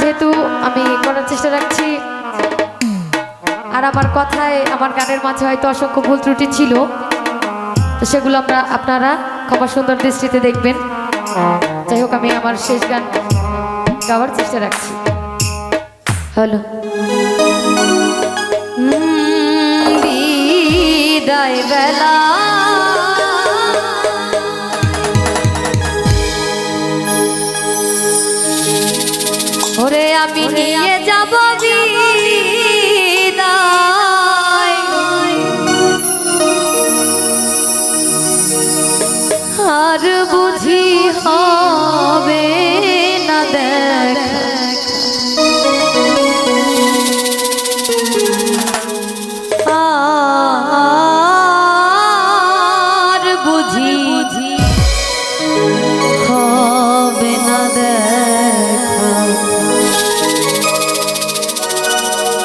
যেহেতু আমি করার চেষ্টা রাখছি। আর আমার কথায়, আমার গানের মাঝে হয়তো অসংখ্য ভুল ত্রুটি ছিল। তো সেগুলো আমরা আপনারা ক্ষমা সুন্দর দৃষ্টিতে দেখবেন। যাই হোক, আমি আমার শেষ গান গাওয়ার চেষ্টা রাখছি। হলো। বিদায় বেলা। আমি নিয়ে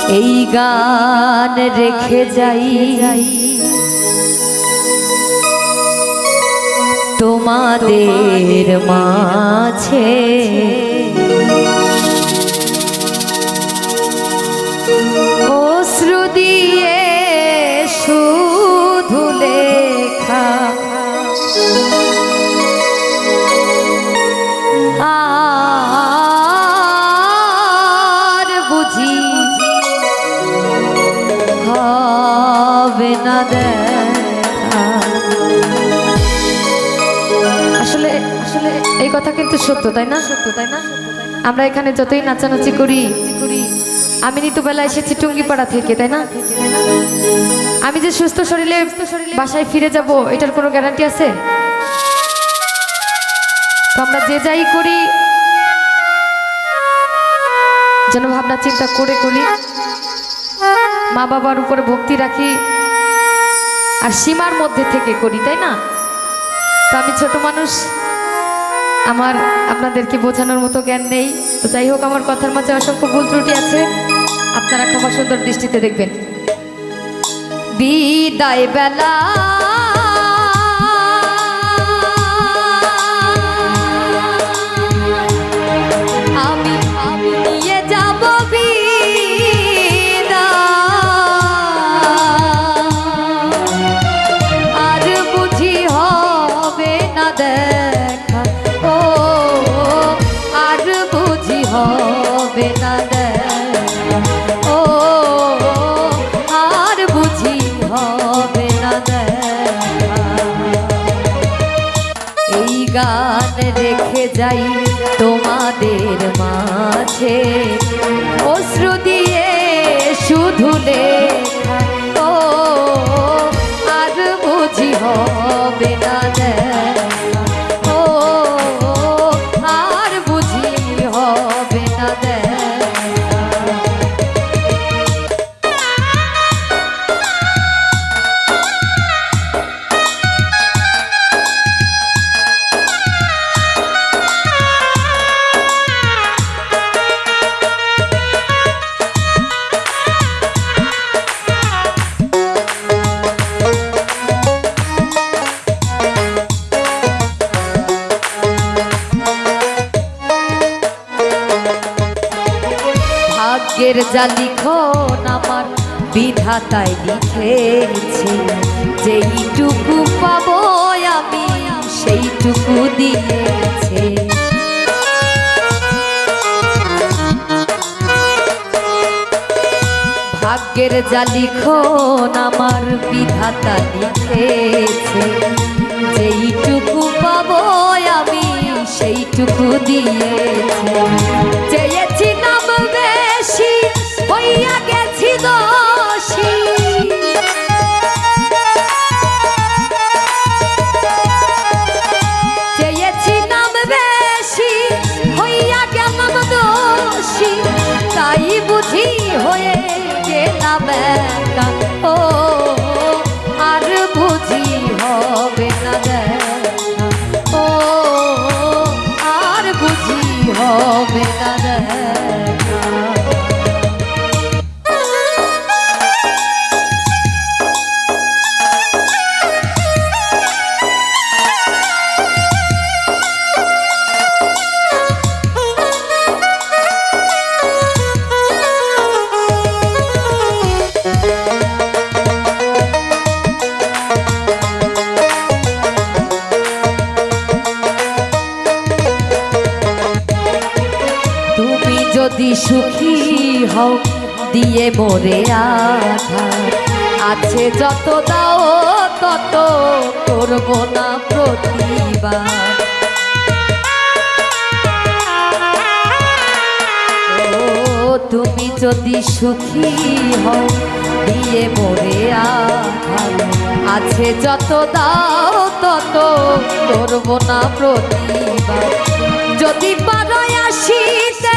এই গান রেখে যাই। তোমাদের মাঝে এই কথা কিন্তু সত্য, তাই না? সত্য তাই না আমরা এখানে যতই নাচানাচি করি, আমি ঋতুবেলা এসেছি টুঙ্গিপাড়া থেকে, তাই না? আমি যে সুস্থ শরীরে বাসায় ফিরে যাব, এটার কোনো গ্যারান্টি আছে? তো আমরা যে যাই করি, যেন ভাবনা চিন্তা করে করি, মা বাবার উপরে ভক্তি রাখি, আর সীমার মধ্যে থেকে করি, তাই না? তো আমি ছোট মানুষ আমার আপনাদেরকে বোঝানোর মতো জ্ঞান নেই। তো যাই হোক, আমার কথার মাঝে অসংখ্য ভুল ত্রুটি আছে। আপনারা ক্ষমা সুন্দর দৃষ্টিতে দেখবেন। বিদায় বেলা গান রেখে যাই তোমাদের মাঝে। অশ্রু দিয়ে শুধু লেখা ভাগ্যের জালিখন আমার বিধাতায় লিখেছে যেইটুকু পাবো আমি সেইটুকু দিয়েছে। ভাগ্যের জালিখন আমার বিধাতা লিখেছে। যেইটুকু পাবো আমি সেইটুকু দিয়েছে। সুখী হও, দিয়ে মোরে আছে যত দাও, তত করব না প্রতিবার তুমি যদি সুখী হও, দিয়ে মোরে আছে যত দাও, তত করব না প্রতিবার যদি পারো আসিতে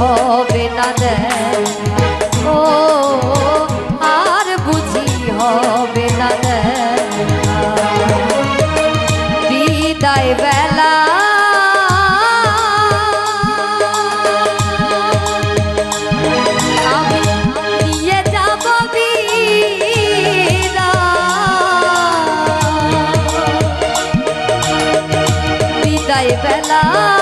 হবে না দেখা। ও আর বুঝি হবে না দেখা। বিদায় বেলা বেলা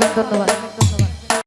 থাকবেন ধন্যবাদ।